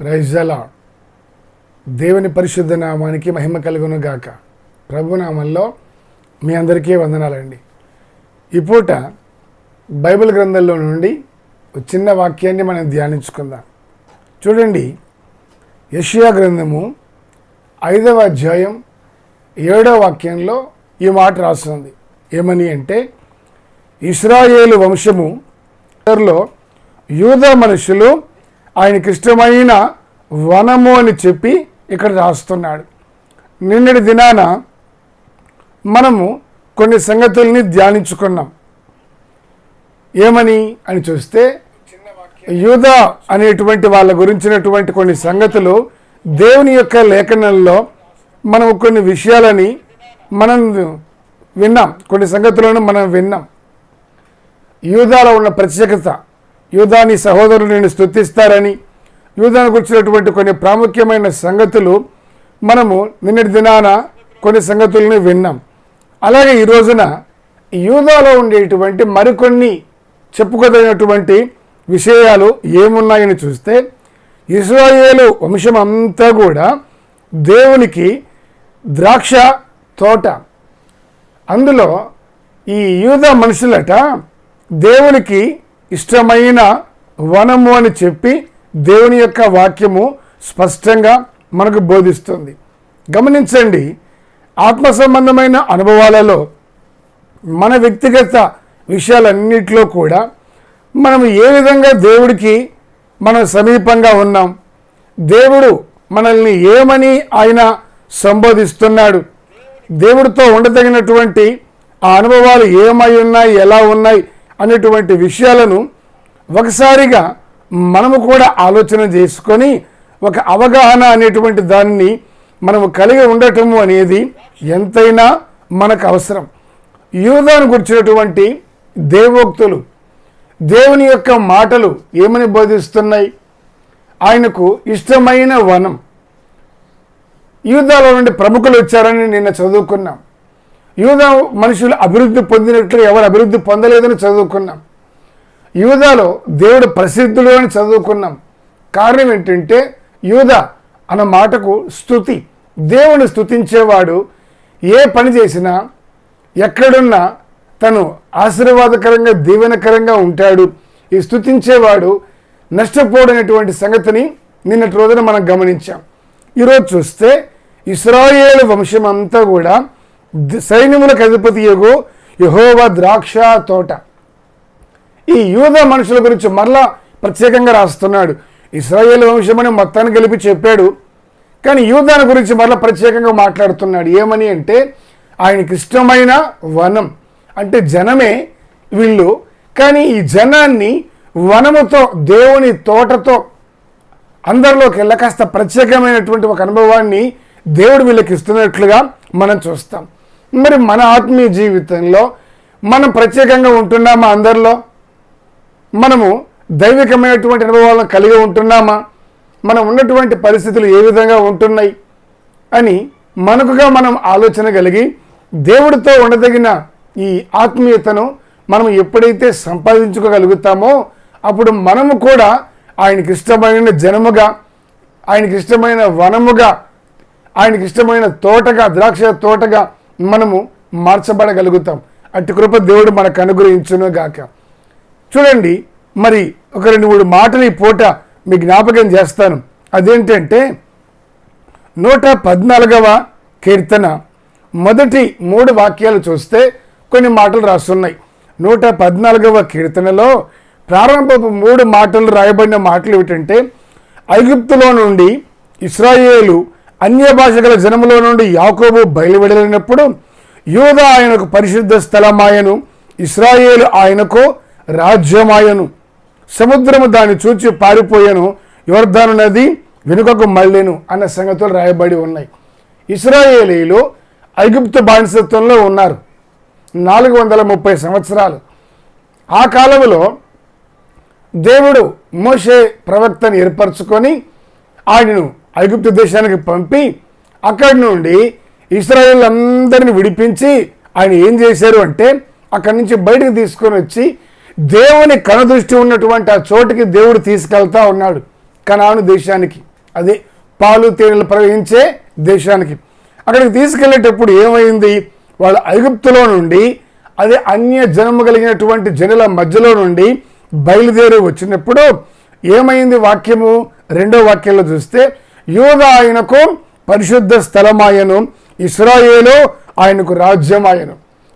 ప్రైజలా దేవుని పరిశుద్ధ నామానికి మహిమ కలుగును గాక ప్రభునామంలో మీ అందరికీ వందనాలండి. ఈ పూట బైబిల్ గ్రంథంలో నుండి ఒక చిన్న వాక్యాన్ని మనం ధ్యానించుకుందాం. చూడండి. యషియా గ్రంథము ఐదవ అధ్యాయం ఏడవ వాక్యంలో ఈ మాట రాస్తుంది. ఏమని అంటే ఇస్రాయేలు వంశము లో యూదా మనుషులు ఆయనకి ఇష్టమైన వనము అని చెప్పి ఇక్కడ రాస్తున్నాడు. నిన్నటి దినాన మనము కొన్ని సంగతుల్ని ధ్యానించుకున్నాం. ఏమని అని చూస్తే యూదా అనేటువంటి వాళ్ళ గురించినటువంటి కొన్ని సంగతులు దేవుని యొక్క లేఖనంలో మనం కొన్ని విషయాలని మనం విన్నాం. కొన్ని సంగతులను మనం విన్నాం. యూదాలో ఉన్న ప్రత్యేకత యూదాని సహోదరులు నేను స్థుతిస్తారని యూదాని గురించినటువంటి కొన్ని ప్రాముఖ్యమైన సంగతులు మనము నిన్నటి దినాన కొన్ని సంగతులను విన్నాం. అలాగే ఈ రోజున యూదాలో ఉండేటువంటి మరికొన్ని చెప్పుకోదగినటువంటి విషయాలు ఏమున్నాయని చూస్తే ఇస్రాయేలు వంశం అంతా కూడా దేవునికి ద్రాక్ష తోట. అందులో ఈ యూద మనుషులట దేవునికి ఇష్టమైన వనము అని చెప్పి దేవుని యొక్క వాక్యము స్పష్టంగా మనకు బోధిస్తుంది. గమనించండి ఆత్మ సంబంధమైన అనుభవాలలో మన వ్యక్తిగత విషయాలన్నిటిలో కూడా మనం ఏ విధంగా దేవుడికి మనం సమీపంగా ఉన్నాం దేవుడు మనల్ని ఏమని ఆయన సంబోధిస్తున్నాడు దేవుడితో ఉండదగినటువంటి ఆ అనుభవాలు ఏమై ఉన్నాయి ఎలా ఉన్నాయి అనేటువంటి విషయాలను ఒకసారిగా మనము కూడా ఆలోచన చేసుకొని ఒక అవగాహన అనేటువంటి దాన్ని మనము కలిగి ఉండటము అనేది ఎంతైనా మనకు అవసరం. యూదాను గుర్చినటువంటి దేవోక్తులు దేవుని యొక్క మాటలు ఏమని బోధిస్తున్నాయి? ఆయనకు ఇష్టమైన వనం. యూదాలో నుండి ప్రముఖులు వచ్చారని నిన్న చదువుకున్నాం. యూదా మనుషులు అభివృద్ధి పొందినట్లు ఎవరు అభివృద్ధి పొందలేదని చదువుకున్నాం. యూదాలో దేవుడు ప్రసిద్ధుడు అని చదువుకున్నాం. కారణం ఏంటంటే యూద అన్న మాటకు స్థుతి దేవుని స్థుతించేవాడు ఏ పని చేసినా ఎక్కడున్నా తను ఆశీర్వాదకరంగా దీవెనకరంగా ఉంటాడు. ఈ స్థుతించేవాడు నష్టపోడనేటువంటి సంగతిని నిన్నటి రోజున మనం గమనించాం. ఈరోజు చూస్తే ఇస్రాయేల్ వంశం అంతా కూడా సైన్యములకు అధిపతి యగు యహోవ ద్రాక్ష తోట. ఈ యూద మనుషుల గురించి మరలా ప్రత్యేకంగా రాస్తున్నాడు. ఇస్రాయేల్ వంశమని మొత్తాన్ని గెలిపి చెప్పాడు. కానీ యూదాను గురించి మరలా ప్రత్యేకంగా మాట్లాడుతున్నాడు. ఏమని అంటే ఆయనకి ఇష్టమైన వనం. అంటే జనమే వీళ్ళు. కానీ ఈ జనాన్ని వనముతో దేవుని తోటతో అందరిలోకి వెళ్ళ కాస్త ప్రత్యేకమైనటువంటి ఒక అనుభవాన్ని దేవుడు వీళ్ళకి ఇస్తున్నట్లుగా మనం చూస్తాం. మరి మన ఆత్మీయ జీవితంలో మనం ప్రత్యేకంగా ఉంటున్నామా అందరిలో? మనము దైవికమైనటువంటి అనుభవాలను కలిగి ఉంటున్నామా? మనం ఉన్నటువంటి పరిస్థితులు ఏ విధంగా ఉంటున్నాయి? అని మనకుగా మనం ఆలోచన కలిగి దేవుడితో ఉండదగిన ఈ ఆత్మీయతను మనం ఎప్పుడైతే సంపాదించుకోగలుగుతామో అప్పుడు మనము కూడా ఆయనకి ఇష్టమైన జనముగా ఆయనకి ఇష్టమైన వనముగా ఆయనకి ఇష్టమైన తోటగా ద్రాక్ష తోటగా మనము మార్చబడగలుగుతాం. అట్టి కృప దేవుడు మనకు అనుగ్రహించును గాక చూడండి మరి ఒక రెండు మూడు మాటలు ఈ పూట మీ జ్ఞాపకం చేస్తాను. అదేంటంటే నూట పద్నాలుగవ కీర్తన మొదటి మూడు వాక్యాలు చూస్తే కొన్ని మాటలు రాస్తున్నాయి. నూట పద్నాలుగవ కీర్తనలో ప్రారంభపు మూడు మాటలు రాయబడిన మాటలు ఏమిటంటే ఐగుప్తులో నుండి ఇస్రాయేలు అన్య భాష గల జనములో నుండి యాకోబు బయలువెడలినప్పుడు యూద ఆయనకు పరిశుద్ధ స్థలమాయను ఇస్రాయేలు ఆయనకు రాజ్యమాయను. సముద్రము దాన్ని చూచి పారిపోయాను యోర్ధాను నది వెనుకకు మళ్ళీను అన్న సంగతులు రాయబడి ఉన్నాయి. ఇస్రాయేలీలు ఐగుప్తు బానిసత్వంలో ఉన్నారు. నాలుగు వందల ముప్పై సంవత్సరాలు. ఆ కాలంలో దేవుడు మోషే ప్రవక్తను ఏర్పరచుకొని ఆయనను ఐగుప్తు దేశానికి పంపి అక్కడి నుండి ఇస్రాయేల్ అందరిని విడిపించి ఆయన ఏం చేశారు అంటే అక్కడి నుంచి బయటకు తీసుకొని వచ్చి దేవుని కనదృష్టి ఉన్నటువంటి ఆ చోటుకి దేవుడు తీసుకెళ్తా ఉన్నాడు. కనాను దేశానికి. అదే పాలు తేనెలు ప్రవహించే దేశానికి. అక్కడికి తీసుకెళ్ళేటప్పుడు ఏమైంది? వాళ్ళు ఐగుప్తులో నుండి అదే అన్య జనము కలిగినటువంటి జనుల మధ్యలో నుండి బయలుదేరి వచ్చినప్పుడు ఏమైంది వాక్యము? రెండో వాక్యంలో చూస్తే యోగ ఆయనకు పరిశుద్ధ స్థలమాయను. ఇస్రాయేలు ఆయనకు రాజ్యమాయను.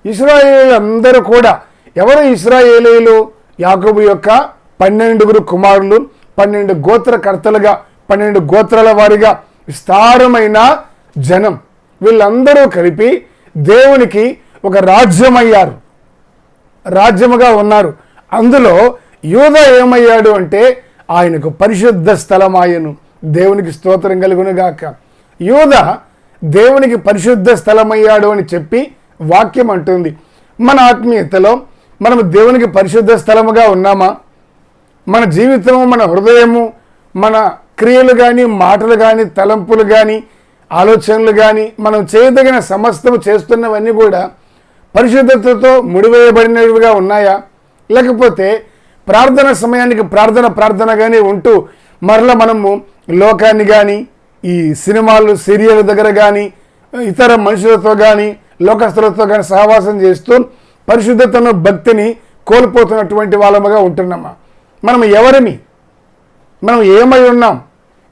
ఇస్రాయేలు అందరూ కూడా ఎవరు ఇస్రాయేలీలు? యాకబు యొక్క పన్నెండుగురు కుమారులు పన్నెండు గోత్రకర్తలుగా పన్నెండు గోత్రాల వారిగా విస్తారమైన జనం. వీళ్ళందరూ కలిపి దేవునికి ఒక రాజ్యమయ్యారు. రాజ్యముగా ఉన్నారు. అందులో యూద ఏమయ్యాడు అంటే ఆయనకు పరిశుద్ధ స్థలమాయను. దేవునికి స్తోత్రం కలుగునుగాక. యూద దేవునికి పరిశుద్ధ స్థలమయ్యాడు అని చెప్పి వాక్యం అంటుంది. మన ఆత్మీయతలో మనం దేవునికి పరిశుద్ధ స్థలముగా ఉన్నామా? మన జీవితము మన హృదయము మన క్రియలు కానీ మాటలు కానీ తలంపులు కానీ ఆలోచనలు కానీ మనం చేయదగిన సమస్తము చేస్తున్నవన్నీ కూడా పరిశుద్ధతతో ముడివేయబడినవిగా ఉన్నాయా? లేకపోతే ప్రార్థన సమయానికి ప్రార్థన ప్రార్థనగానే ఉంటూ మరల మనము లోకాన్ని కానీ ఈ సినిమాలు సీరియల్ దగ్గర కానీ ఇతర మనుషులతో కానీ లోకస్తులతో కానీ సహవాసం చేస్తూ పరిశుద్ధతను భక్తిని కోల్పోతున్నటువంటి వాళ్ళముగా ఉంటున్నామా? మనం ఎవరిమి? మనం ఏమై ఉన్నాం?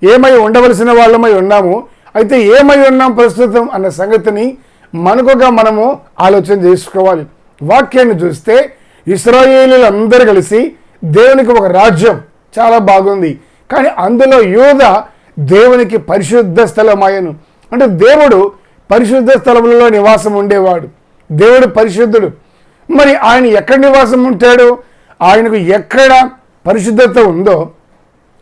ఏమై ఉండవలసిన వాళ్ళమై ఉన్నాము? అయితే ఏమై ఉన్నాం ప్రస్తుతం అన్న సంగతిని మనకుగా మనము ఆలోచన చేసుకోవాలి. వాక్యాన్ని చూస్తే ఇస్రాయేలీలందరూ కలిసి దేవునికి ఒక రాజ్యం చాలా బాగుంది. కానీ అందులో యూద దేవునికి పరిశుద్ధ స్థలమాయను. అంటే దేవుడు పరిశుద్ధ స్థలములలో నివాసం ఉండేవాడు. దేవుడు పరిశుద్ధుడు. మరి ఆయన ఎక్కడ నివాసం ఉంటాడు? ఆయనకు ఎక్కడ పరిశుద్ధత ఉందో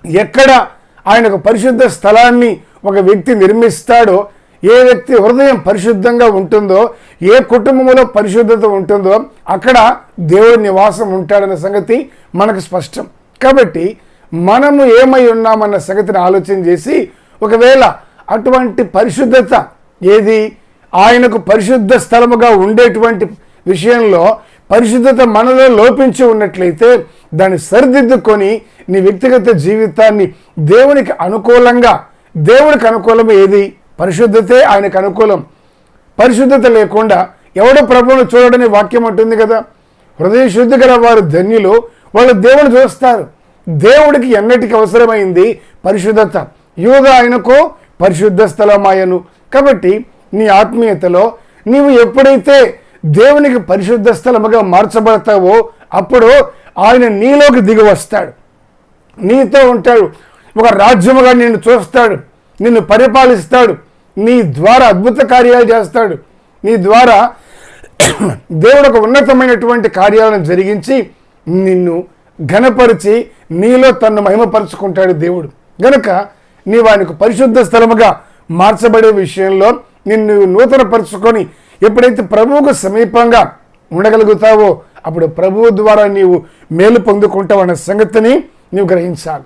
ఎక్కడ ఆయనకు పరిశుద్ధ స్థలాన్ని ఒక వ్యక్తి నిర్మిస్తాడో ఏ వ్యక్తి హృదయం పరిశుద్ధంగా ఉంటుందో ఏ కుటుంబంలో పరిశుద్ధత ఉంటుందో అక్కడ దేవుడి నివాసం ఉంటాడన్న సంగతి మనకు స్పష్టం. కాబట్టి మనము ఏమై ఉన్నామన్న సంగతిని ఆలోచన చేసి ఒకవేళ అటువంటి పరిశుద్ధత ఏది ఆయనకు పరిశుద్ధ స్థలముగా ఉండేటువంటి విషయంలో పరిశుద్ధత మనలో లోపించి ఉన్నట్లయితే దాన్ని సరిదిద్దుకొని నీ వ్యక్తిగత జీవితాన్ని దేవునికి అనుకూలంగా దేవునికి అనుకూలం ఏది? పరిశుద్ధతే ఆయనకు అనుకూలం. పరిశుద్ధత లేకుండా ఎవడో ప్రభువును చూడడని వాక్యం ఉంటుంది కదా? హృదయ శుద్ధి గల వారు ధన్యులు వాళ్ళు దేవుని చూస్తారు. దేవుడికి ఎన్నటికి అవసరమైంది? పరిశుద్ధత. యోగ ఆయనకు పరిశుద్ధ స్థలమాయను కాబట్టి నీ ఆత్మీయతలో నీవు ఎప్పుడైతే దేవునికి పరిశుద్ధ స్థలముగా మార్చబడతావో అప్పుడు ఆయన నీలోకి దిగి వస్తాడు. నీతో ఉంటాడు. ఒక రాజ్యముగా నిన్ను చూస్తాడు. నిన్ను పరిపాలిస్తాడు. నీ ద్వారా అద్భుత కార్యాలు చేస్తాడు. నీ ద్వారా దేవుడు ఒక ఉన్నతమైనటువంటి కార్యాలను జరిగించి నిన్ను ఘనపరిచి నీలో తన్ను మహిమపరుచుకుంటాడు దేవుడు. గనుక నీవు ఆయనకు పరిశుద్ధ స్థలముగా మార్చబడే విషయంలో నిన్ను నూతనపరుచుకొని ఎప్పుడైతే ప్రభువుకు సమీపంగా ఉండగలుగుతావో అప్పుడు ప్రభువు ద్వారా నీవు మేలు పొందుకుంటావు అనే సంగతిని నీవు గ్రహించాలి.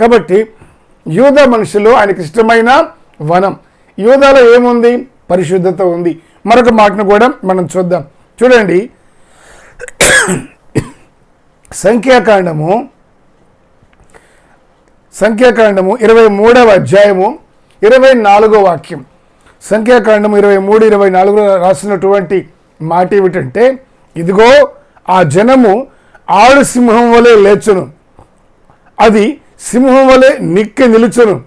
కాబట్టి యూద మనుషులు ఆయనకి ఇష్టమైన వనం. యూదాలో ఏముంది? పరిశుద్ధత ఉంది. మరొక మాటను కూడా మనం చూద్దాం. చూడండి. సంఖ్యాకాండము సంఖ్యాకాండము ఇరవై మూడవ అధ్యాయము ఇరవై నాలుగో వాక్యం. సంఖ్యాకాండము ఇరవై మూడు ఇరవై నాలుగులో రాసినటువంటి మాట ఏమిటంటే ఇదిగో ఆ జనము ఆడు సింహం వలె లేచును. అది సింహం వలె నిక్కి నిలుచును.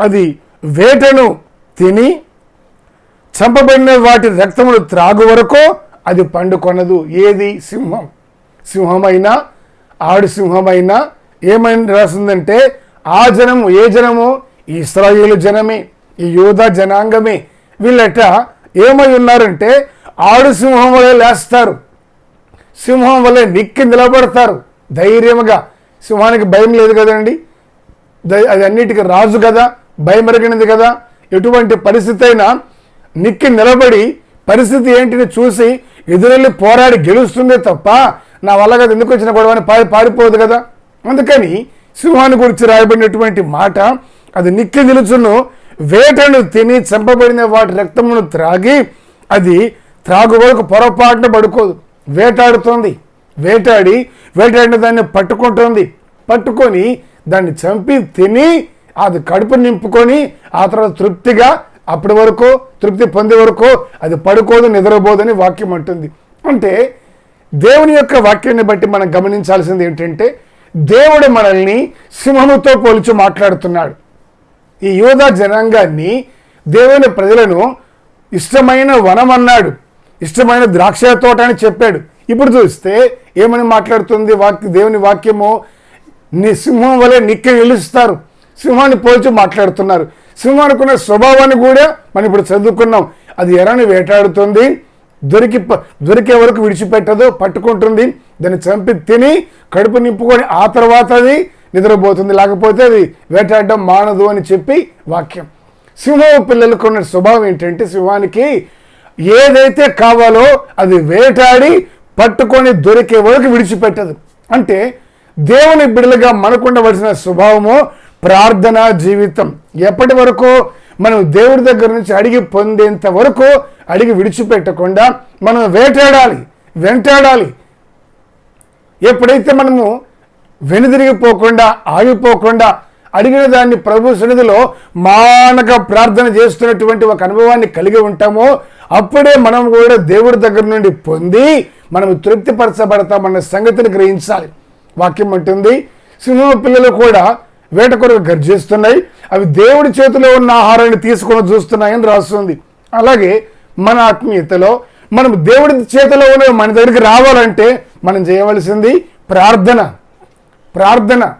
అది వేటను తిని చంపబడిన వాటి రక్తమును త్రాగు వరకు అది పండుకొనదు. ఏది? సింహం. సింహమైనా ఆడు సింహమైనా ఏమైంది రాసిందంటే ఆ జనము ఏ జనము? ఈ ఇస్రాయేలు జనమే ఈ యూద జనాంగమే. వీళ్ళట ఏమై ఉన్నారంటే ఆడు సింహం వలె లేస్తారు. సింహం వలె నిక్కి నిలబడతారు ధైర్యముగా. సింహానికి భయం లేదు కదండి? అది అన్నిటికీ రాజు కదా భయమెరగినది కదా. ఎటువంటి పరిస్థితి అయినా నిక్కి నిలబడి పరిస్థితి ఏంటిని చూసి ఎదురెళ్ళి పోరాడి గెలుస్తుందే తప్ప నా వల్ల కదా ఎందుకు వచ్చిన గొడవ అని పారి పారిపోదు కదా? అందుకని సింహాన్ని గురించి రాయబడినటువంటి మాట అది నిక్కి నిలుచును వేటను తిని చంపబడిన వాటి రక్తమును త్రాగి అది త్రాగు వరకు పొరపాటున పడుకోదు. వేటాడుతోంది. వేటాడి వేటాడిన దాన్ని పట్టుకుంటుంది. పట్టుకొని దాన్ని చంపి తిని అది కడుపు నింపుకొని ఆ తర్వాత తృప్తిగా అప్పటి వరకు తృప్తి పొందే వరకు అది పడుకోదు నిద్రపోదని వాక్యం అంటుంది. అంటే దేవుని యొక్క వాక్యాన్ని బట్టి మనం గమనించాల్సింది ఏంటంటే దేవుడు మనల్ని సింహముతో పోల్చి మాట్లాడుతున్నాడు. ఈ యోధ జనాంగాన్ని దేవుని ప్రజలను ఇష్టమైన వనం అన్నాడు. ఇష్టమైన ద్రాక్ష తోట అని చెప్పాడు. ఇప్పుడు చూస్తే ఏమని మాట్లాడుతుంది వాక్య దేవుని వాక్యము? నీ సింహం వలె నిక్క నిలుస్తారు. సింహాన్ని పోల్చి మాట్లాడుతున్నారు. సింహానికి ఉన్న స్వభావాన్ని కూడా మనం ఇప్పుడు చదువుకున్నాం. అది ఎర్రని వేటాడుతుంది. దొరికి ప- దొరికే వరకు విడిచిపెట్టదు పట్టుకుంటుంది. దాన్ని చంపి తిని కడుపు నింపుకొని ఆ తర్వాత అది నిద్రపోతుంది. లేకపోతే అది వేటాడడం మానదు అని చెప్పి వాక్యం. సింహం పిల్లలకు ఉన్న స్వభావం ఏంటంటే సింహానికి ఏదైతే కావాలో అది వేటాడి పట్టుకొని దొరికే వరకు విడిచిపెట్టదు. అంటే దేవుని బిడ్డలుగా మనకుండవలసిన స్వభావము ప్రార్థనా జీవితం. ఎప్పటి వరకు మనం దేవుడి దగ్గర నుంచి అడిగి పొందేంత వరకు అడిగి విడిచిపెట్టకుండా మనం వేటాడాలి వెంటాడాలి. ఎప్పుడైతే మనము వెనుదిరిగిపోకుండా ఆగిపోకుండా అడిగిన దాన్ని ప్రభు సన్నిధిలో మానక ప్రార్థన చేస్తున్నటువంటి ఒక అనుభవాన్ని కలిగి ఉంటామో అప్పుడే మనం కూడా దేవుడి దగ్గర నుండి పొంది మనం తృప్తిపరచబడతామన్న సంగతిని గ్రహించాలి. వాక్యం అంటుంది సింహ పిల్లలు కూడా వేట కొరకు గర్జిస్తున్నాయి. అవి దేవుడి చేతిలో ఉన్న ఆహారాన్ని తీసుకొని చూస్తున్నాయని రాస్తుంది. అలాగే మన ఆత్మీయతలో మనం దేవుడి చేతిలో ఉన్న మన దగ్గరికి రావాలంటే మనం చేయవలసింది ప్రార్థన. ప్రార్థన.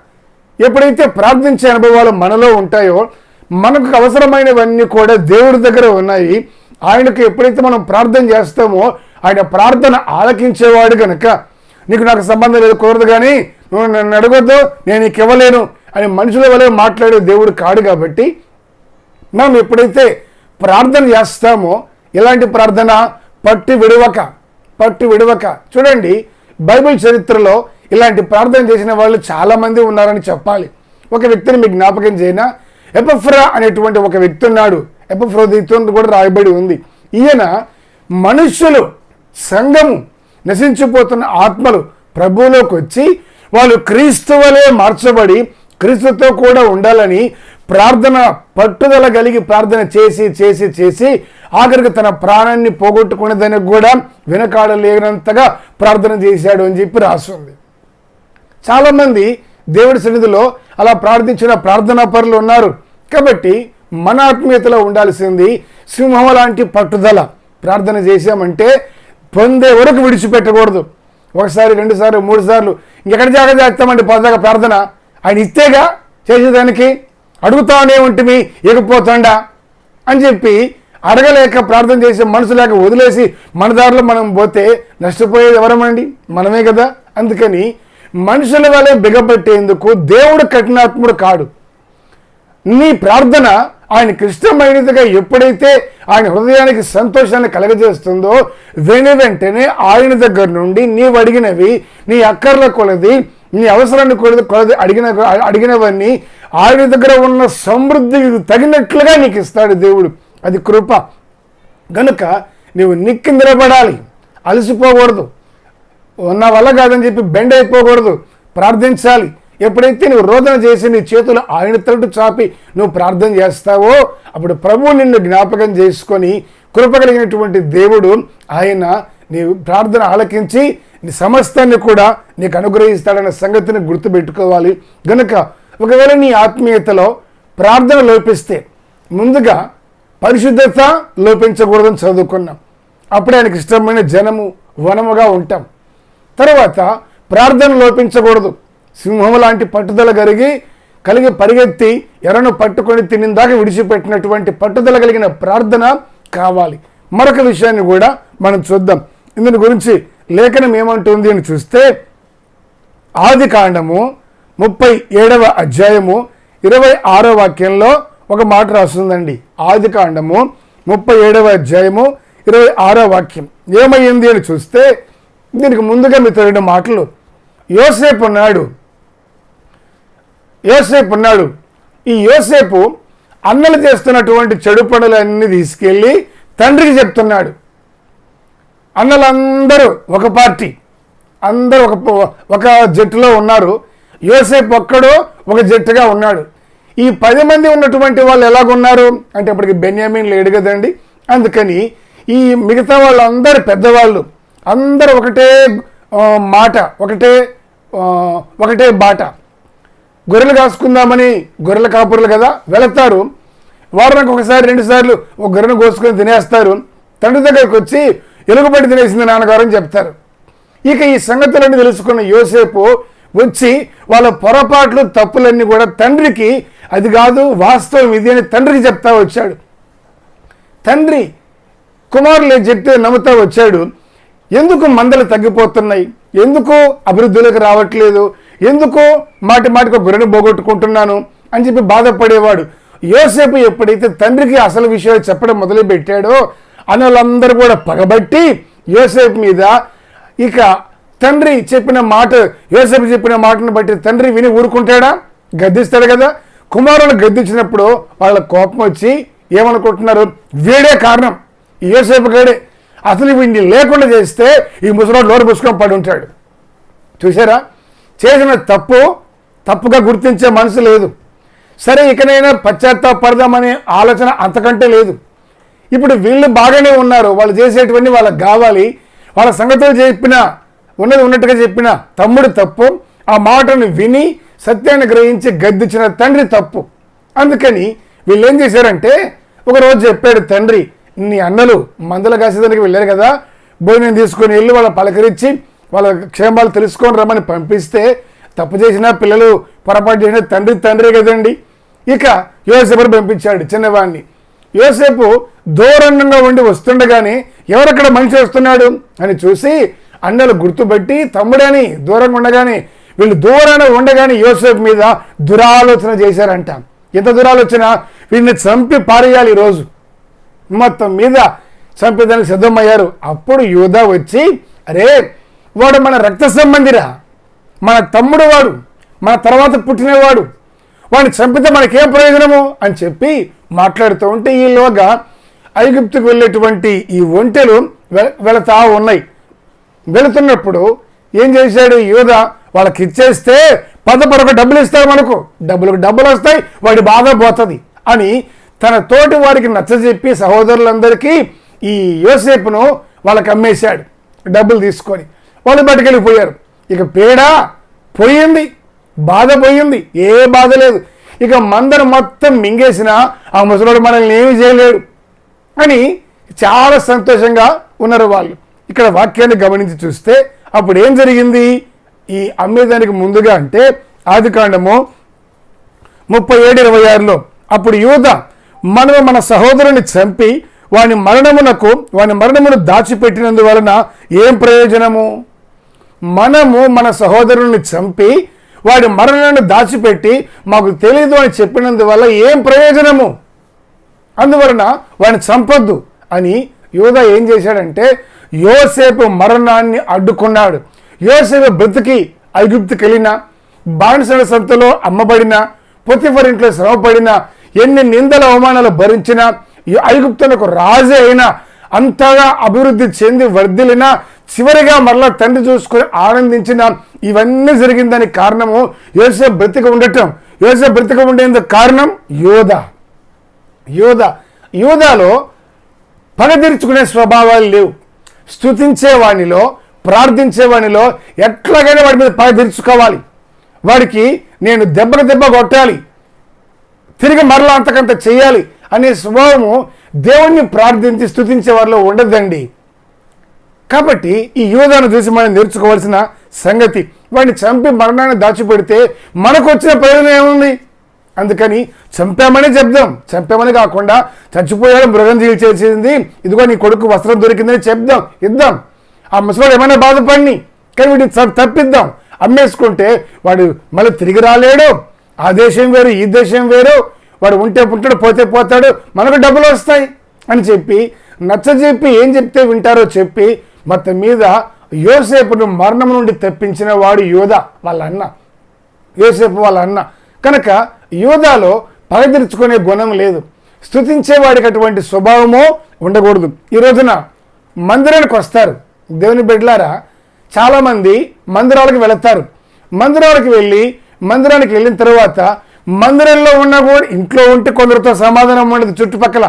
ఎప్పుడైతే ప్రార్థించే అనుభవాలు మనలో ఉంటాయో మనకు అవసరమైనవన్నీ కూడా దేవుడి దగ్గర ఉన్నాయి. ఆయనకు ఎప్పుడైతే మనం ప్రార్థన చేస్తామో ఆయన ప్రార్థన ఆలకించేవాడు కనుక నీకు నాకు సంబంధం లేదు కుదరదు కానీ నువ్వు నన్ను అడగొద్దు నేను నీకు ఇవ్వలేను. అని మనుషుల వలె మాట్లాడే దేవుడు కాడు కాబట్టి మనం ఎప్పుడైతే ప్రార్థన చేస్తామో ఎలాంటి ప్రార్థన పట్టి విడవక పట్టి విడవక. చూడండి బైబిల్ చరిత్రలో ఇలాంటి ప్రార్థన చేసిన వాళ్ళు చాలామంది ఉన్నారని చెప్పాలి. ఒక వ్యక్తిని మీకు జ్ఞాపకం చేయనా? ఎపఫ్రా అనేటువంటి ఒక వ్యక్తి ఉన్నాడు. ఎపఫ్రోదితో కూడా రాయబడి ఉంది. ఈయన మనుషులు సంఘము నశించిపోతున్న ఆత్మలు ప్రభువులోకి వచ్చి వాళ్ళు క్రీస్తు వలె మార్చబడి క్రీస్తుతో కూడా ఉండాలని ప్రార్థన పట్టుదల కలిగి ప్రార్థన చేసి చేసి చేసి ఆఖరికి తన ప్రాణాన్ని పోగొట్టుకునేదానికి కూడా వెనకాడలేనంతగా ప్రార్థన చేశాడు అని చెప్పి రాస్తుంది చాలామంది దేవుడి సన్నిధిలో అలా ప్రార్థించిన ప్రార్థనా పరులు ఉన్నారు. కాబట్టి మన ఆత్మీయతలో ఉండాల్సింది సింహం లాంటి పట్టుదల. ప్రార్థన చేసామంటే పొందే వరకు విడిచిపెట్టకూడదు. ఒకసారి రెండు సార్లు మూడు సార్లు ఇంకెక్కడ జాగ్రత్త చేస్తామండి? పదగా ప్రార్థన. ఆయన ఇస్తేగా చేసేదానికి అడుగుతానే ఉంటిమి ఇకపోతుండా అని చెప్పి అడగలేక ప్రార్థన చేసే మనసు లేక వదిలేసి మన దారిలో మనం పోతే నష్టపోయేది ఎవరమండి? మనమే కదా. అందుకని మనుషుల వలె బిగబట్టేందుకు దేవుడు కఠినాత్ముడు కాడు. నీ ప్రార్థన ఆయన కృష్ణమైనదిగా ఎప్పుడైతే ఆయన హృదయానికి సంతోషాన్ని కలగజేస్తుందో వెను వెంటనే ఆయన దగ్గర నుండి నీవు అడిగినవి నీ అక్కర్ల కొలది నీ అవసరాన్ని కొలది కొలది అడిగిన అడిగినవన్నీ ఆయన దగ్గర ఉన్న సమృద్ధికి తగినట్లుగా నీకు ఇస్తాడు దేవుడు. అది కృప. గనుక నీవు నిక్కి నిలబడాలి. అలసిపోకూడదు. ఉన్న వల్ల కాదని చెప్పి బెండ్ అయిపోకూడదు. ప్రార్థించాలి. ఎప్పుడైతే నువ్వు రోదన చేసి నీ చేతులు ఆయన తరటు చాపి నువ్వు ప్రార్థన చేస్తావో అప్పుడు ప్రభువు నిన్ను జ్ఞాపకం చేసుకొని కృప కలిగినటువంటి దేవుడు ఆయన నీ ప్రార్థన ఆలకించి నీ సమస్తాన్ని కూడా నీకు అనుగ్రహిస్తాడన్న సంగతిని గుర్తుపెట్టుకోవాలి. గనుక ఒకవేళ నీ ఆత్మీయతలో ప్రార్థన లోపిస్తే ముందుగా పరిశుద్ధత లోపించకూడదని చదువుకున్నాం. అప్పుడే ఆయనకి ఇష్టమైన జనము వనముగా ఉంటాం. తర్వాత ప్రార్థన లోపించకూడదు. సింహం లాంటి పట్టుదల కలిగి కలిగి పరిగెత్తి ఎర్రను పట్టుకొని తినిందాక విడిచిపెట్టినటువంటి పట్టుదల కలిగిన ప్రార్థన కావాలి. మరొక విషయాన్ని కూడా మనం చూద్దాం. ఇందుని గురించి లేఖనం ఏమంటుంది అని చూస్తే ఆది కాండము ముప్పై ఏడవ అధ్యాయము ఇరవై ఆరో వాక్యంలో ఒక మాట రాస్తుందండి. ఆది కాండము ముప్పై ఏడవ అధ్యాయము ఇరవై ఆరో వాక్యం. ఏమైంది అని చూస్తే దీనికి ముందుగా మీతో రెండు మాటలు. యోసేపు ఉన్నాడు. యోసేపు ఉన్నాడు. ఈ యోసేపు అన్నలు చేస్తున్నటువంటి చెడు పనులన్నీ తీసుకెళ్ళి తండ్రికి చెప్తున్నాడు. అన్నలందరూ ఒక పార్టీ. అందరూ ఒక ఒక జట్టులో ఉన్నారు. యోసేపు ఒక్కడు ఒక జట్టుగా ఉన్నాడు. ఈ పది మంది ఉన్నటువంటి వాళ్ళు ఎలాగున్నారు? అంటే ఇప్పటికి బెన్యామిన్ లేడు కదండి. అందుకని ఈ మిగతా వాళ్ళందరు పెద్దవాళ్ళు. అందరూ ఒకటే మాట ఒకటే ఒకటే బాట. గొర్రెలు కాసుకుందామని గొర్రెల కాపురులు కదా వెళతారు. వారానికి ఒకసారి రెండుసార్లు ఒక గొర్రెను కోసుకొని తినేస్తారు. తండ్రి దగ్గరికి వచ్చి ఎలుగుబడి తినేసింది నాన్నగారు అని చెప్తారు. ఇక ఈ సంగతులన్నీ తెలుసుకున్న యోసేపు వచ్చి వాళ్ళ పొరపాట్లు తప్పులన్నీ కూడా తండ్రికి అది కాదు వాస్తవం ఇది అని తండ్రికి చెప్తా వచ్చాడు. తండ్రి కుమారులే చెప్తే నమ్ముతా వచ్చాడు. ఎందుకు మందలు తగ్గిపోతున్నాయి? ఎందుకు అభివృద్ధిలోకి రావట్లేదు? ఎందుకు మాటి మాటికి గురిని పోగొట్టుకుంటున్నాను? అని చెప్పి బాధపడేవాడు. యోసేపు ఎప్పుడైతే తండ్రికి అసలు విషయాలు చెప్పడం మొదలుపెట్టాడో అనులందరూ కూడా పగబట్టి యోసేపు మీద ఇక తండ్రి చెప్పిన మాట యోసేపు చెప్పిన మాటను బట్టి తండ్రి విని ఊరుకుంటాడా? గద్దిస్తాడు కదా. కుమారులు గద్దించినప్పుడు వాళ్ళ కోపం వచ్చి ఏమనుకుంటున్నారు? వీడే కారణం. యోసేపు గడే. అసలు వీడిని లేకుండా చేస్తే ఈ ముసలాడు నోరు పుసుకొని పడి ఉంటాడు. చూసారా చేసిన తప్పు తప్పుగా గుర్తించే మనసు లేదు. సరే ఇకనైనా పశ్చాత్తాపడదామనే ఆలోచన అంతకంటే లేదు. ఇప్పుడు వీళ్ళు బాగానే ఉన్నారు. వాళ్ళు చేసేటువంటి వాళ్ళకి కావాలి. వాళ్ళ సంగతులు చెప్పిన ఉన్నది ఉన్నట్టుగా చెప్పిన తమ్ముడు తప్పు. ఆ మాటను విని సత్యాన్ని గ్రహించి గద్దించిన తండ్రి తప్పు. అందుకని వీళ్ళు ఏం చేశారంటే ఒకరోజు చెప్పాడు తండ్రి నీ అన్నలు మందల కాసేదానికి వెళ్ళారు కదా. భోజనం తీసుకొని వెళ్ళి వాళ్ళ పలకరించి వాళ్ళ క్షేమాలు తెలుసుకొని రమ్మని పంపిస్తే తప్పు చేసిన పిల్లలు పొరపాటు చేసిన తండ్రి తండ్రి కదండి. ఇక యోసేపుని పంపించాడు చిన్నవాడిని యోసేపు దూరంగా ఉండి వస్తుండగానే ఎవరక్కడ మనిషి వస్తున్నాడు అని చూసి అన్నలు గుర్తుపట్టి తమ్ముడని దూరంగా ఉండగానే వీళ్ళు దూరాన ఉండగానే యోసేపు మీద దురాలోచన చేశారంట. ఎంత దురాలోచన? వీడిని చంపి పారేయాలి ఈరోజు. మొత్తం మీద చంపేదానికి సిద్ధమయ్యారు. అప్పుడు యూదా వచ్చి అరే వాడు మన రక్త సంబంధిరా? మన తమ్ముడు వాడు మన తర్వాత పుట్టినవాడు వాడిని చంపితే మనకేం ప్రయోజనము? అని చెప్పి మాట్లాడుతూ ఉంటే ఈలోగా ఐగుప్తుకు వెళ్ళేటువంటి ఈ ఒంటెలు వె- వెళతా ఉన్నాయి. వెళుతున్నప్పుడు ఏం చేశాడు యోధ వాళ్ళకి ఇచ్చేస్తే పద డబ్బులు ఇస్తారు మనకు. డబ్బులకు డబ్బులు వస్తాయి వాడి బాధ పోతుంది అని తన తోటి వారికి నచ్చజెప్పి సహోదరులందరికీ ఈ యోసేపును వాళ్ళకి అమ్మేశాడు డబ్బులు తీసుకొని. వాళ్ళు బయటకెళ్ళిపోయారు ఇక పేడ పోయింది. బాధ పోయింది. ఏ బాధ లేదు. ఇక మందరు మొత్తం మింగేసిన ఆ ముసలోడు మనల్ని ఏమి చేయలేడు. అని చాలా సంతోషంగా ఉన్నారు వాళ్ళు. ఇక్కడ వాక్యాన్ని గమనించి చూస్తే అప్పుడు ఏం జరిగింది? ఈ అమ్మేదానికి ముందుగా అంటే ఆది కాండము ముప్పై ఏడు ఇరవై ఆరులో అప్పుడు యువత మనము మన సహోదరుని చంపి వాని మరణమునకు వాని మరణమును దాచిపెట్టినందువలన ఏం ప్రయోజనము? మనము మన సహోదరుని చంపి వాడి మరణాన్ని దాచిపెట్టి మాకు తెలియదు అని చెప్పినందువల్ల ఏం ప్రయోజనము? అందువలన వాడిని చంపొద్దు అని యోధ ఏం చేశాడంటే యోసేపు మరణాన్ని అడ్డుకున్నాడు. యోసేపు బ్రతికి ఐగుప్తికి వెళ్ళినా బానిసల సంతలో అమ్మబడిన పొతిఫర్ ఇంట్లో శ్రమపడిన ఎన్ని నిందల అవమానాలు భరించినా ఐగుప్తులకు రాజే అయినా అంతగా అభివృద్ధి చెంది వర్ధిలిన చివరిగా మరలా తండ్రి చూసుకొని ఆనందించిన ఇవన్నీ జరిగిందని కారణము యోసేపు బ్రతిక ఉండటం. యోసేపు బ్రతిక ఉండేందుకు కారణం యోధ. యోధ. యోధాలో పగతీర్చుకునే స్వభావాలు లేవు. స్తుతించే వానిలో ప్రార్థించే ఎట్లాగైనా వాడి మీద పగ తీర్చుకోవాలి. వాడికి నేను దెబ్బకు దెబ్బ కొట్టాలి. తిరిగి మరలా అంతకంత చేయాలి అనే స్వభావము దేవుణ్ణి ప్రార్థించి స్తుతించే వారిలో ఉండదండి. కాబట్టి ఈ యూదాను చూసి మనం నేర్చుకోవాల్సిన సంగతి వాడిని చంపి మరణాన్ని దాచిపెడితే మనకు వచ్చిన ప్రయోజనం ఏముంది? అందుకని చంపామని చెప్దాం. చంపామని కాకుండా చచ్చిపోయాడు మృగం చేసింది ఇదిగో నీ కొడుకు వస్త్రం దొరికిందని చెప్దాం ఇద్దాం. ఆ ముసలాడు ఏమైనా బాధపడిని కానీ వీటిని తప్పిద్దాం. అమ్మేసుకుంటే వాడు మళ్ళీ తిరిగి రాలేడు. ఆ దేశం వేరు ఈ దేశం వేరు వాడు ఉంటే ఉంటాడు పోతే పోతాడు మనకు డబ్బులు వస్తాయి అని చెప్పి నచ్చజెప్పి ఏం చెప్తే వింటారో చెప్పి మొత్తం మీద యోసేపును మరణం నుండి తప్పించిన వాడు యోధ వాళ్ళ అన్న. యోసేపు వాళ్ళ అన్న. కనుక యోధాలో పగదిరుచుకునే గుణం లేదు. స్థుతించేవాడికి అటువంటి స్వభావము ఉండకూడదు. ఈ రోజున మందిరానికి వస్తారు. దేవుని బిడ్డలారా చాలామంది మందిరాలకు వెళతారు. మందిరాలకు వెళ్ళి మందిరానికి వెళ్ళిన తర్వాత మందిరంలో ఉన్నా కూడా ఇంట్లో ఉంటే కొందరితో సమాధానం ఉండదు. చుట్టుపక్కల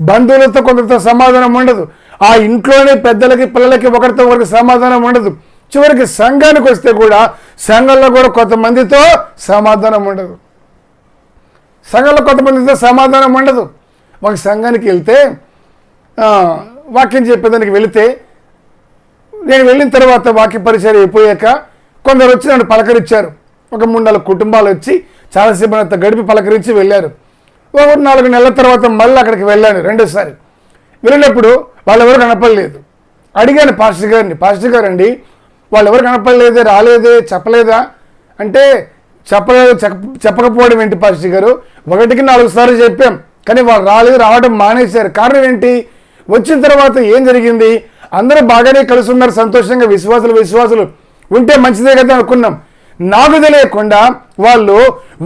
బంధువులతో కొందరితో సమాధానం ఉండదు. ఆ ఇంట్లోనే పెద్దలకి పిల్లలకి ఒకరితో ఒకరికి సమాధానం ఉండదు. చివరికి సంఘానికి వస్తే కూడా సంఘంలో కూడా కొంతమందితో సమాధానం ఉండదు. సంఘంలో కొంతమందితో సమాధానం ఉండదు. ఒక సంఘానికి వెళ్తే వాక్యం చెప్పేదానికి వెళితే నేను వెళ్ళిన తర్వాత వాక్య పరిచయం అయిపోయాక కొందరు వచ్చి నన్ను పలకరించారు. ఒక మూడు నాలుగు కుటుంబాలు వచ్చి చాలాసేపు అంత గడిపి పలకరించి వెళ్ళారు. ఒక నాలుగు నెలల తర్వాత మళ్ళీ అక్కడికి వెళ్ళాను రెండోసారి. వెళ్ళినప్పుడు వాళ్ళు ఎవరు కనపడలేదు. అడిగాను పాస్టర్ గారిని పాస్టర్ గారు అండి వాళ్ళు ఎవరు కనపడలేదే రాలేదే చెప్పలేదా? అంటే చెప్పలేదు చెప్ప- చెప్పకపోవడం ఏంటి పాస్టర్ గారు? ఒకటికి నాలుగు సార్లు చెప్పాం కానీ వాళ్ళు రాలేదు రావడం మానేశారు. కారణం ఏంటి? వచ్చిన తర్వాత ఏం జరిగింది? అందరూ బాగానే కలిసి ఉన్నారు సంతోషంగా విశ్వాసులు విశ్వాసులు. ఉంటే మంచిదే కదా అనుకున్నాం. నాకు తెలియకుండా వాళ్ళు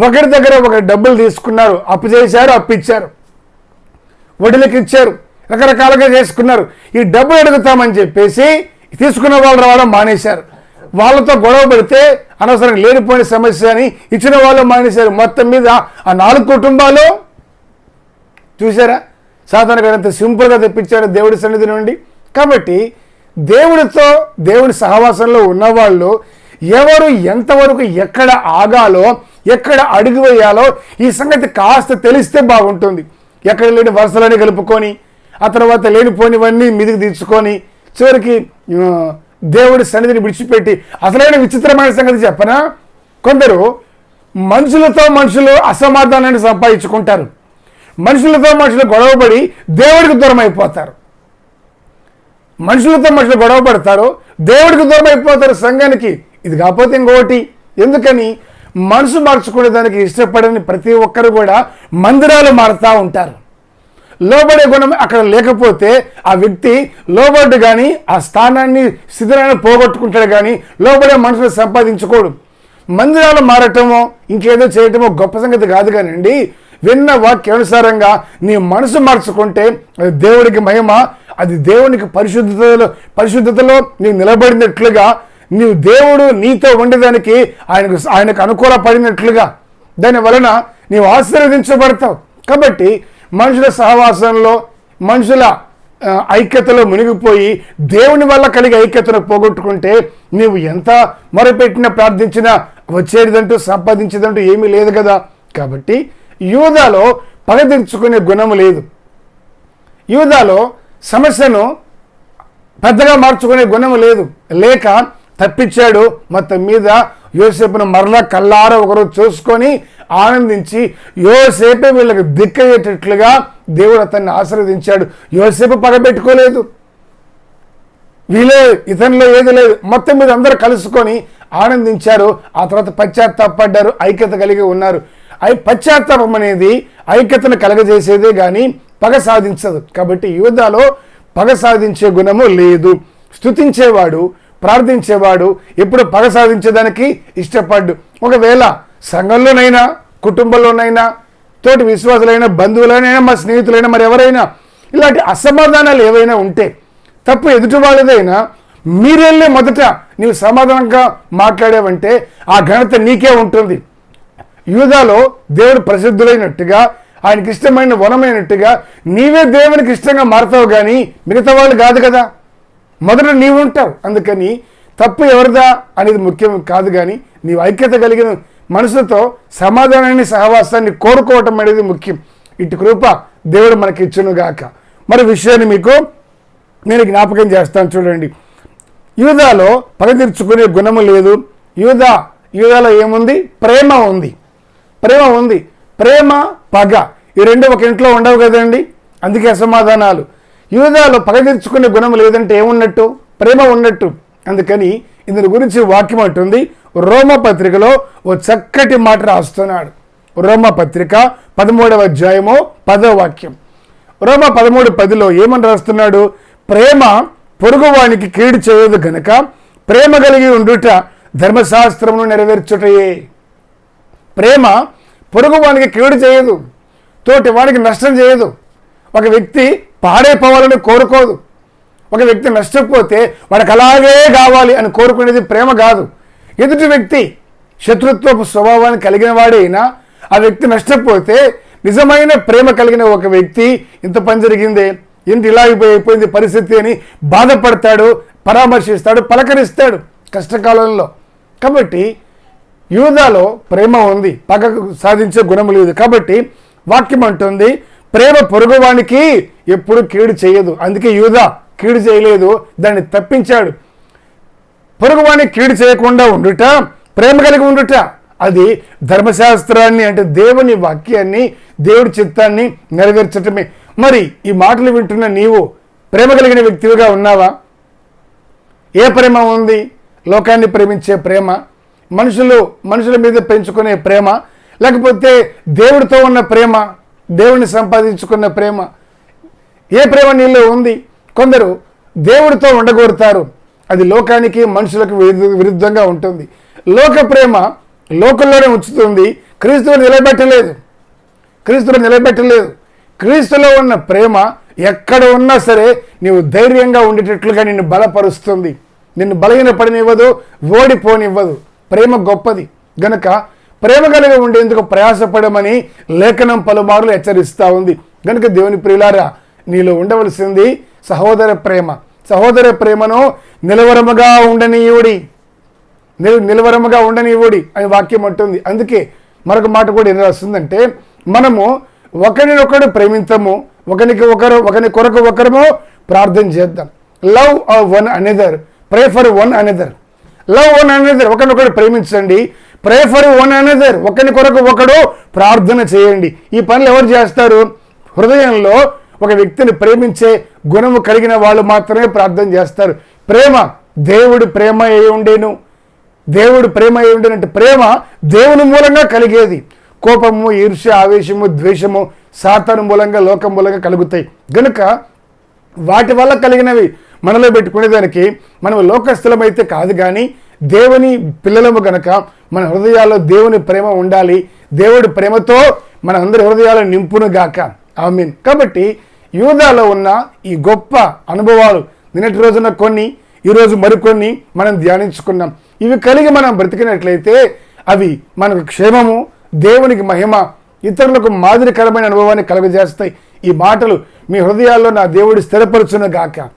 ఒకరి దగ్గర ఒక డబ్బులు తీసుకున్నారు అప్పు చేశారు అప్పు ఇచ్చారు. వడ్డీలకు ఇచ్చారు రకరకాలుగా చేసుకున్నారు. ఈ డబ్బులు అడుగుతామని చెప్పేసి తీసుకున్న వాళ్ళు రావడం మానేశారు. వాళ్ళతో గొడవ పడితే అనవసరం లేనిపోయిన సమస్య అని ఇచ్చిన వాళ్ళు మానేశారు. మొత్తం మీద ఆ నాలుగు కుటుంబాలు చూసారా సాధారణ గారు అంత సింపుల్గా తెప్పించారు దేవుడి సన్నిధి నుండి. కాబట్టి దేవుడితో దేవుడి సహవాసంలో ఉన్నవాళ్ళు ఎవరు ఎంతవరకు ఎక్కడ ఆగాలో ఎక్కడ అడుగు వేయాలో ఈ సంగతి కాస్త తెలిస్తే బాగుంటుంది. ఎక్కడ లేని వరుసలని కలుపుకొని ఆ తర్వాత లేనిపోనివన్నీ మీదికి తీర్చుకొని చివరికి దేవుడి సన్నిధిని విడిచిపెట్టి అసలైన విచిత్రమైన సంగతి చెప్పనా? కొందరు మనుషులతో మనుషులు అసమాధానాన్ని సంపాదించుకుంటారు. మనుషులతో మనుషులు గొడవపడి దేవుడికి దూరం అయిపోతారు. మనుషులతో మనుషులు గొడవ పడతారు దేవుడికి దూరం అయిపోతారు సంఘానికి. ఇది కాకపోతే ఇంకొకటి ఎందుకని మనసు మార్చుకునే దానికి ఇష్టపడని ప్రతి ఒక్కరు కూడా మందిరాలు మారుతూ ఉంటారు. లోబడే గుణం అక్కడ లేకపోతే ఆ వ్యక్తి లోబడ్డు కానీ ఆ స్థానాన్ని స్థితిని పోగొట్టుకుంటాడు కానీ లోబడే మనసును సంపాదించుకోడు. మందిరాలు మారటమో ఇంకేదో చేయటమో గొప్ప సంగతి కాదు కానండి. విన్న వాక్యానుసారంగా నీ మనసు మార్చుకుంటే అది దేవుడికి మహిమ అది దేవునికి పరిశుద్ధతలో పరిశుద్ధతలో నీవు నిలబడినట్లుగా నీవు దేవుడు నీతో ఉండేదానికి ఆయనకు ఆయనకు అనుకూల పడినట్లుగా దాని వలన నీవు ఆశీర్వదించబడతావు. కాబట్టి మనుషుల సహవాసంలో మనుషుల ఐక్యతలో మునిగిపోయి దేవుని వల్ల కలిగే ఐక్యతను పోగొట్టుకుంటే నీవు ఎంత మొరపెట్టినా ప్రార్థించినా వచ్చేదంటూ సంపాదించేదంటూ ఏమీ లేదు కదా. కాబట్టి యూదాలో పగదించుకునే గుణము లేదు. యూదాలో సమస్యను పెద్దగా మార్చుకునే గుణము లేదు. లేక తప్పించాడు. మొత్తం మీద యోసేపును మరలా కల్లార ఒకరోజు చూసుకొని ఆనందించి యోసేపే వీళ్ళకి దిక్కయ్యేటట్లుగా దేవుడు అతన్ని ఆశీర్వదించాడు. యోసేపు పగబెట్టుకోలేదు వీలే ఇతనిలో ఏది లేదు. మొత్తం మీద అందరూ కలుసుకొని ఆనందించారు. ఆ తర్వాత పశ్చాత్తాపడ్డారు ఐక్యత కలిగి ఉన్నారు. ఐ పశ్చాత్తాపం అనేది ఐక్యతను కలగజేసేదే కానీ పగ సాధించదు. కాబట్టి యువతలో పగ సాధించే గుణము లేదు. స్తుతించేవాడు ప్రార్థించేవాడు ఎప్పుడు పగ సాధించేదానికి ఇష్టపడ్డు. ఒకవేళ సంఘంలోనైనా కుటుంబంలోనైనా తోటి విశ్వాసులైన బంధువులైనా మా స్నేహితులైనా మరి ఎవరైనా ఇలాంటి అసమాధానాలు ఏవైనా ఉంటే తప్పు ఎదుటి వాళ్ళదైనా మీరెళ్ళే మొదట నీవు సమాధానంగా మాట్లాడావంటే ఆ ఘనత నీకే ఉంటుంది. యూదాలో దేవుడు ప్రసిద్ధులైనట్టుగా ఆయనకి ఇష్టమైన వనమైనట్టుగా నీవే దేవునికి ఇష్టంగా మారుతావు కానీ మిగతా వాళ్ళు కాదు కదా. మొదట నీవు ఉంటావు అందుకని తప్పు ఎవరిదా అనేది ముఖ్యం కాదు కానీ నీవు ఐక్యత కలిగిన మనసుతో సమాధానాన్ని సహవాసాన్ని కోరుకోవటం అనేది ముఖ్యం. ఇటు కృప దేవుడు మనకి ఇచ్చునుగాక మరి విషయాన్ని మీకు నేను జ్ఞాపకం చేస్తాను చూడండి. యూదాలో పగ తీర్చుకునే గుణము లేదు. యూదా యూదాలో ఏముంది? ప్రేమ ఉంది. ప్రేమ ఉంది. ప్రేమ పగ. ఈ రెండు ఒక ఇంట్లో ఉండవు కదండి. అందుకే అసమాధానాలు. యూదాలో పగదీర్చుకునే గుణం లేదంటే ఏమున్నట్టు? ప్రేమ ఉన్నట్టు. అందుకని ఇందుని గురించి వాక్యం అంటుంది. రోమ పత్రికలో ఓ చక్కటి మాట రాస్తున్నాడు. రోమ పత్రిక పదమూడవ అధ్యాయము పదవ వాక్యం. రోమ పదమూడు పదిలో ఏమని రాస్తున్నాడు? ప్రేమ పొరుగువానికి కీడు చేయదు గనక ప్రేమ కలిగి ఉండుట ధర్మశాస్త్రమును నెరవేర్చుటయే. ప్రేమ పొరుగువానికి కీడు చేయదు. తోటి వానికి నష్టం చేయదు. ఒక వ్యక్తి పాడైపోవాలని కోరుకోదు. ఒక వ్యక్తి నష్టపోతే వాడికి అలాగే కావాలి అని కోరుకునేది ప్రేమ కాదు. ఎదుటి వ్యక్తి శత్రుత్వపు స్వభావాన్ని కలిగిన వాడైనా ఆ వ్యక్తి నష్టపోతే నిజమైన ప్రేమ కలిగిన ఒక వ్యక్తి ఇంత పని జరిగిందే ఏంటి ఇలా అయిపోయింది పరిస్థితి అని బాధపడతాడు పరామర్శిస్తాడు పలకరిస్తాడు కష్టకాలంలో. కాబట్టి యూదాలో ప్రేమ ఉంది పగ సాధించే గుణం లేదు. కాబట్టి వాక్యం అంటుంది ప్రేమ పొరుగువానికి ఎప్పుడు కీడు చేయదు. అందుకే యూదా కీడు చేయలేదు దాన్ని తప్పించాడు. పొరుగువాని కీడు చేయకుండా ఉండుట ప్రేమ కలిగి ఉండుట అది ధర్మశాస్త్రాన్ని అంటే దేవుని వాక్యాన్ని దేవుడి చిత్తాన్ని నెరవేర్చటమే. మరి ఈ మాటలు వింటున్న నీవు ప్రేమ కలిగిన వ్యక్తివిగా ఉన్నావా? ఏ ప్రేమ ఉంది? లోకాన్ని ప్రేమించే ప్రేమ మనుషులు మనుషుల మీద పెంచుకునే ప్రేమ లేకపోతే దేవుడితో ఉన్న ప్రేమ దేవుడిని సంపాదించుకున్న ప్రేమ ఏ ప్రేమ నీలో ఉంది? కొందరు దేవుడితో ఉండగోరుతారు. అది లోకానికి మనుషులకు విరుద్ధంగా ఉంటుంది. లోక ప్రేమ లోకంలోనే ఉంచుతుంది. క్రీస్తువు నిలబెట్టలేదు. క్రీస్తులో నిలబెట్టలేదు. క్రీస్తులో ఉన్న ప్రేమ ఎక్కడ ఉన్నా సరే నీవు ధైర్యంగా ఉండేటట్లుగా నిన్ను బలపరుస్తుంది. నిన్ను బలహీన పడనివ్వదు ఓడిపోనివ్వదు. ప్రేమ గొప్పది. గనక ప్రేమ కలిగి ఉండేందుకు ప్రయాసపడమని లేఖనం పలుమార్లు హెచ్చరిస్తూ ఉంది. గనుక దేవుని ప్రియులారా నీలో ఉండవలసింది సహోదర ప్రేమ. సహోదర ప్రేమను నిలవరముగా ఉండనీయుడి. నిల్ నిలవరముగా ఉండనీయుడి అని వాక్యం అంటుంది. అందుకే మరొక మాట కూడా ఏం రాస్తుందంటే మనము ఒకరినొకడు ప్రేమించము ఒకరికి ఒకరు ఒకరి కొరకు ఒకరము ప్రార్థన చేద్దాం. Love one another pray for one another. Love one another ఒకరినొకడు ప్రేమించండి. ప్రే ఫర్ వన్ అనదర్ ఒకరి కొరకు ఒకడు ప్రార్థన చేయండి. ఈ పనులు ఎవరు చేస్తారు? హృదయంలో ఒక వ్యక్తిని ప్రేమించే గుణము కలిగిన వాళ్ళు మాత్రమే ప్రార్థన చేస్తారు. ప్రేమ దేవుడు ప్రేమ అయి ఉండేను. దేవుడు ప్రేమ అయి ఉండేనంటే ప్రేమ దేవుని మూలంగా కలిగేది. కోపము ఈర్ష్య ఆవేశము ద్వేషము సాతాను మూలంగా లోకం మూలంగా కలుగుతాయి. కనుక వాటి వల్ల కలిగినవి మనలో పెట్టుకునేదానికి మనం లోకస్థలమైతే కాదు కానీ దేవుని పిల్లలము గనక మన హృదయాల్లో దేవుని ప్రేమ ఉండాలి. దేవుడి ప్రేమతో మన అందరి హృదయాలను నింపును గాక ఐ మీన్ కాబట్టి యూదాలో ఉన్న ఈ గొప్ప అనుభవాలు నిన్నటి రోజున కొన్ని ఈరోజు మరికొన్ని మనం ధ్యానించుకున్నాం. ఇవి కలిగి మనం బ్రతికినట్లయితే అవి మనకు క్షేమము దేవునికి మహిమ ఇతరులకు మాదిరికరమైన అనుభవాన్ని కలుగజేస్తాయి. ఈ మాటలు మీ హృదయాల్లో నా దేవుడు స్థిరపరచును గాక.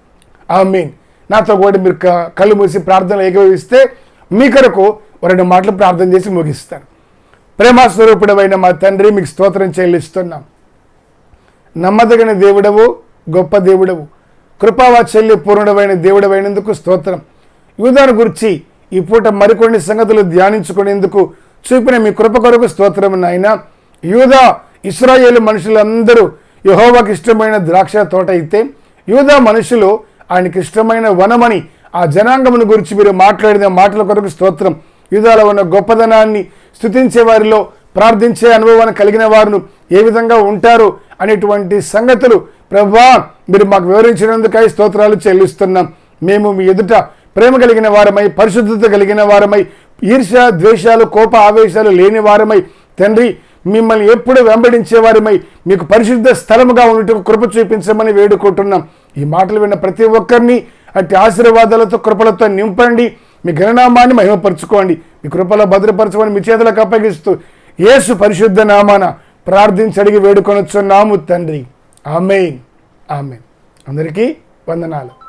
ఆ మీన్ నాతో కూడా మీరు క- కళ్ళు మూసి ప్రార్థనలు ఏకీభవిస్తే మీ కొరకు రెండు మాటలు ప్రార్థన చేసి ముగిస్తాను. ప్రేమాస్వరూపుడమైన మా తండ్రి మీకు స్తోత్రం చెల్లిస్తున్నాం. నమ్మదగిన దేవుడవు గొప్ప దేవుడవు. కృపావాత్సల్య పూర్ణుడమైన దేవుడవైనందుకు స్తోత్రం. యూదాను గురించి ఈ పూట మరికొన్ని సంగతులు ధ్యానించుకునేందుకు చూపిన మీ కృప కొరకు స్తోత్రం నాయన. యూదా ఇస్రాయేలు మనుషులందరూ యహోవాకి ఇష్టమైన ద్రాక్ష తోట అయితే యూదా మనుషులు ఆయనకి ఇష్టమైన వనమని ఆ జనాంగమును గురించి మీరు మాట్లాడిన మాటల కొరకు స్తోత్రం. యూదాలో ఉన్న గొప్పదనాన్ని స్థుతించే వారిలో ప్రార్థించే అనుభవాన్ని కలిగిన వారును ఏ విధంగా ఉంటారు అనేటువంటి సంగతులు ప్రభా మీరు మాకు వివరించినందుకై స్తోత్రాలు చెల్లిస్తున్నాం. మేము మీ ఎదుట ప్రేమ కలిగిన వారమై పరిశుద్ధత కలిగిన వారమై ఈర్ష్య ద్వేషాలు కోప ఆవేశాలు లేని వారమై తండ్రి మిమ్మల్ని ఎప్పుడు వెంబడించే వారమై మీకు పరిశుద్ధ స్థలముగా ఉండటం కృప చూపించమని వేడుకుంటున్నాం. ఈ మాటలు విన్న ప్రతి ఒక్కరిని అట్టి ఆశీర్వాదాలతో కృపలతో నింపండి. మీ గణనామాన్ని మహిమపరచుకోండి. మీ కృపలో భద్రపరచమని మీ చేతులకు అప్పగిస్తూ యేసు పరిశుద్ధ నామాన ప్రార్థించి అడిగి వేడుకొనొచ్చున్నాము తండ్రి. ఆమెన్. ఆమెన్. అందరికీ వందనాలు.